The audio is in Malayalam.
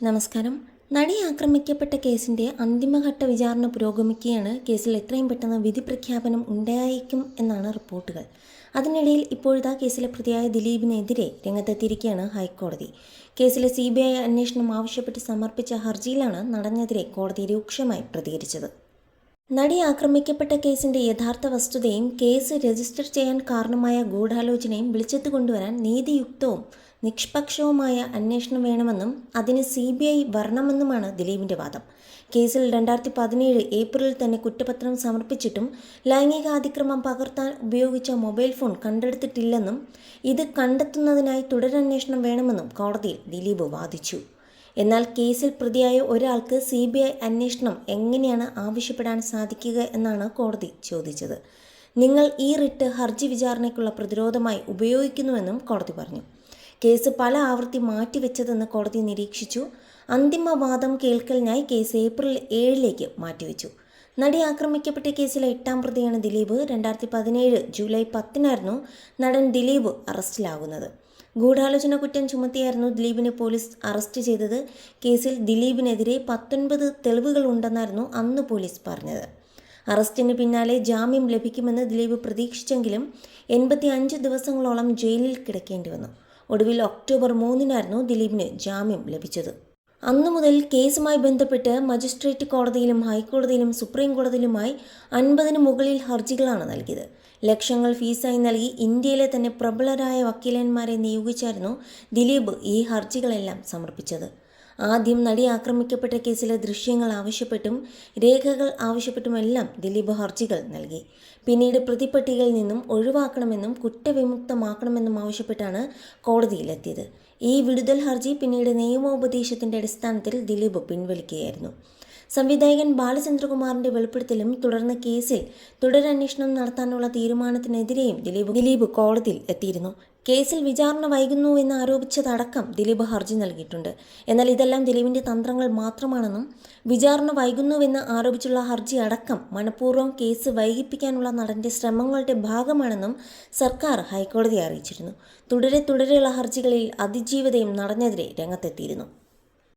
നമസ്കാരം. നടി ആക്രമിക്കപ്പെട്ട കേസിന്റെ അന്തിമഘട്ട വിചാരണ പുരോഗമിക്കുകയാണ് കേസിൽ എത്രയും പെട്ടെന്ന് വിധി പ്രഖ്യാപനം ഉണ്ടായേക്കും എന്നാണ് റിപ്പോർട്ടുകൾ. അതിനിടയിൽ ഇപ്പോഴത്തെ കേസിലെ പ്രതിയായ ദിലീപിനെതിരെ രംഗത്തെത്തിയിരിക്കുകയാണ് ഹൈക്കോടതി. കേസിലെ സി ബി ഐ അന്വേഷണം ആവശ്യപ്പെട്ട് സമർപ്പിച്ച ഹർജിയിലാണ് നടനെതിരെ കോടതി രൂക്ഷമായി പ്രതികരിച്ചത്. നടി ആക്രമിക്കപ്പെട്ട കേസിന്റെ യഥാർത്ഥ വസ്തുതയും കേസ് രജിസ്റ്റർ ചെയ്യാൻ കാരണമായ ഗൂഢാലോചനയും വിളിച്ചെത്തുകൊണ്ടുവരാൻ നീതിയുക്തവും നിഷ്പക്ഷവുമായ അന്വേഷണം വേണമെന്നും അതിന് സി ബി ഐ വരണമെന്നുമാണ് ദിലീപിന്റെ വാദം. കേസിൽ രണ്ടായിരത്തി പതിനേഴ് ഏപ്രിലിൽ തന്നെ കുറ്റപത്രം സമർപ്പിച്ചിട്ടും ലൈംഗിക അതിക്രമം പകർത്താൻ ഉപയോഗിച്ച മൊബൈൽ ഫോൺ കണ്ടെടുത്തിട്ടില്ലെന്നും ഇത് കണ്ടെത്തുന്നതിനായി തുടരന്വേഷണം വേണമെന്നും കോടതിയിൽ ദിലീപ് വാദിച്ചു. എന്നാൽ കേസിൽ പ്രതിയായ ഒരാൾക്ക് സി ബി ഐ അന്വേഷണം എങ്ങനെയാണ് ആവശ്യപ്പെടാൻ സാധിക്കുക എന്നാണ് കോടതി ചോദിച്ചത്. നിങ്ങൾ ഈ റിട്ട് ഹർജി വിചാരണയ്ക്കുള്ള പ്രതിരോധമായി ഉപയോഗിക്കുന്നുവെന്നും കോടതി പറഞ്ഞു. കേസ് പല ആവർത്തി മാറ്റിവെച്ചതെന്ന് കോടതി നിരീക്ഷിച്ചു. അന്തിമ വാദം കേൾക്കലിനായി കേസ് ഏപ്രിൽ ഏഴിലേക്ക് മാറ്റിവെച്ചു. നടി ആക്രമിക്കപ്പെട്ട കേസിലെ എട്ടാം പ്രതിയാണ് ദിലീപ്. രണ്ടായിരത്തി പതിനേഴ് ജൂലൈ പത്തിനായിരുന്നു നടൻ ദിലീപ് അറസ്റ്റിലാകുന്നത്. ഗൂഢാലോചന കുറ്റം ചുമത്തിയായിരുന്നു ദിലീപിനെ പോലീസ് അറസ്റ്റ് ചെയ്തത്. കേസിൽ ദിലീപിനെതിരെ പത്തൊൻപത് തെളിവുകൾ ഉണ്ടെന്നായിരുന്നു അന്ന് പോലീസ് പറഞ്ഞത്. അറസ്റ്റിന് പിന്നാലെ ജാമ്യം ലഭിക്കുമെന്ന് ദിലീപ് പ്രതീക്ഷിച്ചെങ്കിലും എൺപത്തി അഞ്ച് ദിവസങ്ങളോളം ജയിലിൽ കിടക്കേണ്ടി വന്നു. ഒടുവിൽ ഒക്ടോബർ മൂന്നിനായിരുന്നു ദിലീപിന് ജാമ്യം ലഭിച്ചത്. അന്നു മുതൽ കേസുമായി ബന്ധപ്പെട്ട് മജിസ്ട്രേറ്റ് കോടതിയിലും ഹൈക്കോടതിയിലും സുപ്രീം കോടതിയിലുമായി അൻപതിന് മുകളിൽ ഹർജികളാണ് നൽകിയത്. ലക്ഷങ്ങൾ ഫീസായി നൽകി ഇന്ത്യയിലെ തന്നെ പ്രബലരായ വക്കീലന്മാരെ നിയോഗിച്ചായിരുന്നു ദിലീപ് ഈ ഹർജികളെല്ലാം സമർപ്പിച്ചത്. ആദ്യം നടി ആക്രമിക്കപ്പെട്ട കേസിലെ ദൃശ്യങ്ങൾ ആവശ്യപ്പെട്ടും രേഖകൾ ആവശ്യപ്പെട്ടുമെല്ലാം ദിലീപ് ഹർജികൾ നൽകി. പിന്നീട് പ്രതിപ്പട്ടികയിൽ നിന്നും ഒഴിവാക്കണമെന്നും കുറ്റവിമുക്തമാക്കണമെന്നും ആവശ്യപ്പെട്ടാണ് കോടതിയിലെത്തിയത്. ഈ വിടുതൽ ഹർജി പിന്നീട് നിയമോപദേശത്തിന്റെ അടിസ്ഥാനത്തിൽ ദിലീപ് പിൻവലിക്കുകയായിരുന്നു. സംവിധായകൻ ബാലചന്ദ്രകുമാറിന്റെ വെളിപ്പെടുത്തലും തുടർന്ന് കേസിൽ തുടരന്വേഷണം നടത്താനുള്ള തീരുമാനത്തിനെതിരെയും ദിലീപ് ദിലീപ് കോടതിയിൽ എത്തിയിരുന്നു. കേസിൽ വിചാരണ വൈകുന്നുവെന്ന് ആരോപിച്ചതടക്കം ദിലീപ് ഹർജി നൽകിയിട്ടുണ്ട്. എന്നാൽ ഇതെല്ലാം ദിലീപിന്റെ തന്ത്രങ്ങൾ മാത്രമാണെന്നും വിചാരണ വൈകുന്നുവെന്ന് ആരോപിച്ചുള്ള ഹർജി അടക്കം മനഃപൂർവം കേസ് വൈകിപ്പിക്കാനുള്ള നടന്റെ ശ്രമങ്ങളുടെ ഭാഗമാണെന്നും സർക്കാർ ഹൈക്കോടതിയെ അറിയിച്ചിരുന്നു. തുടരെ തുടരെയുള്ള ഹർജികളിൽ അതിജീവതയും നടനെതിരെ രംഗത്തെത്തിയിരുന്നു.